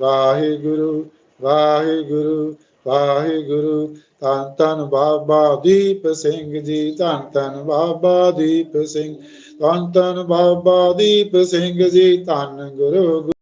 ਵਾਹਿਗੁਰੂ ਵਾਹਿਗੁਰੂ ਵਾਹਿਗੁਰੂ। ਧੰਨ ਧੰਨ ਬਾਬਾ ਦੀਪ ਸਿੰਘ ਜੀ, ਧੰਨ ਧੰਨ ਬਾਬਾ ਦੀਪ ਸਿੰਘ, ਧੰਨ ਧੰਨ ਬਾਬਾ ਦੀਪ ਸਿੰਘ ਜੀ, ਧੰਨ ਗੁਰੂ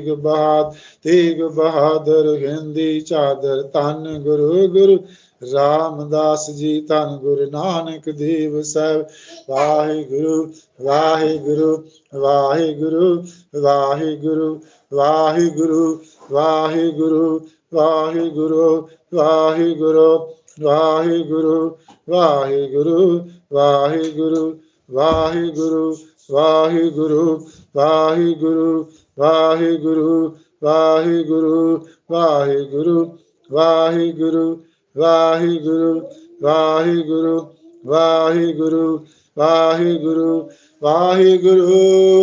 ਤੇਗ ਬਹਾਦ ਤੇਗ ਬਹਾਦਰ ਹਿੰਦੀ ਚਾਦਰ ਧੰਨ ਗੁਰੂ ਗੁਰੂ ਰਾਮਦਾਸ ਜੀ ਧੰਨ ਗੁਰੂ ਨਾਨਕ ਦੇਵ ਸਾਹਿਬ ਵਾਹਿਗੁਰੂ ਵਾਹਿਗੁਰੂ ਵਾਹਿਗੁਰੂ ਵਾਹਿਗੁਰੂ ਵਾਹਿਗੁਰੂ ਵਾਹਿਗੁਰੂ ਵਾਹਿਗੁਰੂ ਵਾਹਿਗੁਰੂ ਵਾਹਿਗੁਰੂ ਵਾਹਿਗੁਰੂ ਵਾਹਿਗੁਰੂ ਵਾਹਿਗੁਰੂ ਵਾਹਿਗੁਰੂ ਵਾਹਿਗੁਰੂ ਵਾਹਿਗੁਰੂ ਵਾਹਿਗੁਰੂ ਵਾਹਿਗੁਰੂ ਵਾਹਿਗੁਰੂ ਵਾਹਿਗੁਰੂ ਵਾਹਿਗੁਰੂ ਵਾਹਿਗੁਰੂ ਵਾਹਿਗੁਰੂ ਵਾਹਿਗੁਰੂ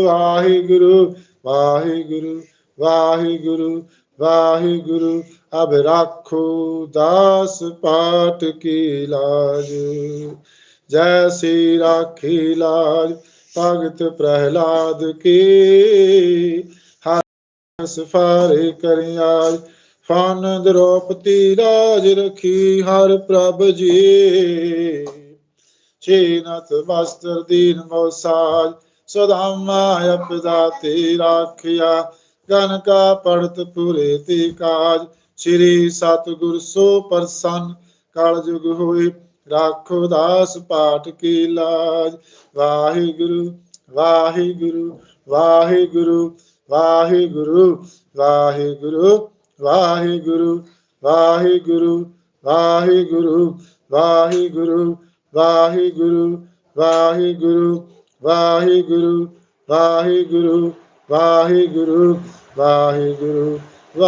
ਵਾਹਿਗੁਰੂ ਵਾਹਿਗੁਰੂ ਵਾਹਿਗੁਰੂ ਵਾਹਿਗੁਰੂ ਅਬ ਰਾਖੋ ਦਾਸ ਪਾਠ ਕੀ ਲਾਜ ਜੈਸੀ ਰਾਖੀ ਲਾਜ ਭਗਤ ਪ੍ਰਹਿਲਾਦ ਕੀ। ਹਰ ਸਫਾਰੇ ਕਰਿਆਜ ਫਨ ਦ੍ਰੋਪਤੀ ਰਾਜ ਰਖੀ ਹਰ ਪ੍ਰਭ ਜੀ। ਛੇਨਤ ਵਸਤਰ ਦੀਨ ਮੋਸਾਜ ਸਦਾਮਾ ਅਪਦਾ ਤੇ ਰਾਖਿਆ। ਗਨ ਕਾ ਪੜਤ ਪੁਰੇ ਤੇ ਕਾਜ, ਸ੍ਰੀ ਸਤਿਗੁਰ ਸੋ ਪ੍ਰਸੰਨ ਕਲ ਜੁਗ ਹੋਏ ਰਾਖੋ ਦਾਸ ਪਾਠ ਕੀ ਲਾਜ ਵਾਹਿਗੁਰੂ ਵਾਹਿਗੁਰੂ ਵਾਹਿਗੁਰੂ ਵਾਹਿਗੁਰੂ ਵਾਹਿਗੁਰੂ ਵਾਹਿਗੁਰੂ ਵਾਹਿਗੁਰੂ ਵਾਹਿਗੁਰੂ ਵਾਹਿਗੁਰੂ ਵਾਹਿਗੁਰੂ ਵਾਹਿਗੁਰੂ ਵਾਹਿਗੁਰੂ ਵਾਹਿਗੁਰੂ ਵਾਹਿਗੁਰੂ ਵਾਹਿਗੁਰੂ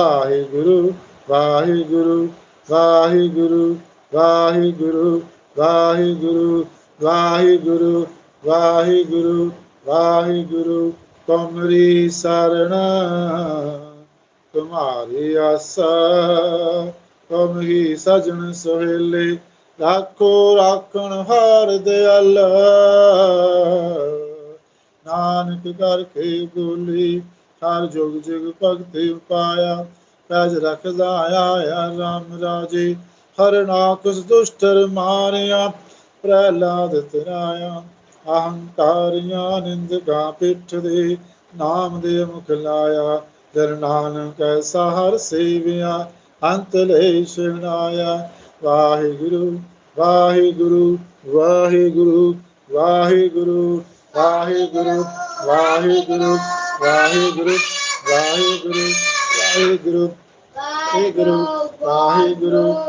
ਵਾਹਿਗੁਰੂ ਵਾਹਿਗੁਰੂ ਵਾਹਿਗੁਰੂ ਵਾਹਿਗੁਰੂ ਵਾਹਿਗੁਰੂ ਵਾਹਿਗੁਰੂ ਵਾਹਿਗੁਰੂ ਵਾਹਿਗੁਰੂ, ਤੁਮਰੀ ਸਰਣਾ। ਤੁਮਾਰੀ ਆਸਾ ਤੁਮ ਹੀ ਸਜਣ ਸੋਹੇਲੇ, ਰਾਖੋ ਰਾਖਣ ਹਾਰ ਦਿਆਲ। ਨਾਨਕ ਕਰਕੇ ਬੋਲੀ, ਹਰ ਜੁਗ ਜੁਗ ਭਗਤੀ ਪਾਇਆ, ਪੈਜ ਰਖਦਾ ਆਇਆ ਰਾਮ ਰਾਜੇ। ਹਰ ਨਾਕਸ ਦੁਸ਼ਟਰ ਮਾਰਿਆ ਪ੍ਰਹਿਲਾਦ ਤਰਾਇਆ ਅਹੰਕਾਰੀਆਂ ਨਿੰਦਕਾਂ ਪਿੱਠ ਦੇ ਨਾਮ ਦੇ ਮੁਖ ਲਾਇਆ ਦਰ ਨਾਨਕ ਐਸਾ ਹਰ ਸੇਵਿਆ ਅੰਤ ਲੈ ਸ਼ਰਨਾਇਆ ਵਾਹਿਗੁਰੂ ਵਾਹਿਗੁਰੂ ਵਾਹਿਗੁਰੂ ਵਾਹਿਗੁਰੂ ਵਾਹਿਗੁਰੂ ਵਾਹਿਗੁਰੂ ਵਾਹਿਗੁਰੂ ਵਾਹਿਗੁਰੂ ਵਾਹਿਗੁਰੂ ਵਾਹਿਗੁਰੂ ਵਾਹਿਗੁਰੂ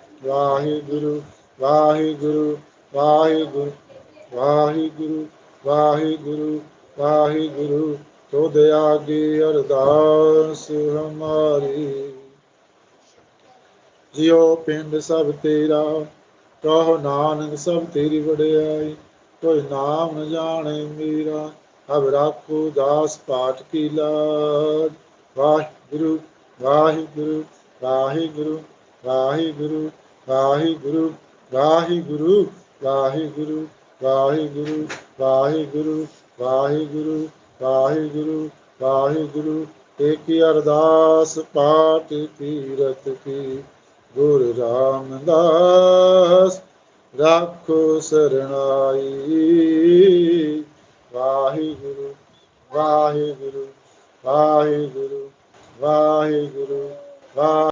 ਵਾਹਿਗੁਰੂ ਵਾਹਿਗੁਰੂ ਵਾਹਿਗੁਰੂ ਵਾਹਿਗੁਰੂ ਵਾਹਿਗੁਰੂ ਵਾਹਿਗੁਰੂ, ਤੁਧ ਆਗੇ ਅਰਦਾਸ ਹਮਾਰੀ। ਜਿਉ ਪਿੰਡ ਸਭ ਤੇਰਾ, ਕਹੋ ਨਾਨਕ ਸਭ ਤੇਰੀ ਵਡਿਆਈ, ਕੋਈ ਨਾਮ ਨ ਜਾਣੇ ਮੇਰਾ ਅਬ ਰਾਖੋ ਦਾਸ ਪਾਠ ਕੀ ਲਾਜ ਵਾਹਿਗੁਰੂ ਵਾਹਿਗੁਰੂ ਵਾਹਿਗੁਰੂ ਵਾਹਿਗੁਰੂ ਵਾਹਿਗੁਰੂ ਵਾਹਿਗੁਰੂ ਵਾਹਿਗੁਰੂ ਵਾਹਿਗੁਰੂ ਵਾਹਿਗੁਰੂ ਵਾਹਿਗੁਰੂ ਵਾਹਿਗੁਰੂ ਵਾਹਿਗੁਰੂ। ਏਕੀ ਅਰਦਾਸ ਪਾਠ ਤੀਰਤ ਕੀ। ਗੁਰ ਰਾਮਦਾਸ ਰਾਖੋ ਸਰਣਾਈ। ਵਾਹਿਗੁਰੂ ਵਾਹਿਗੁਰੂ ਵਾਹਿਗੁਰੂ ਵਾਹਿਗੁਰੂ, ਵਾਹਿ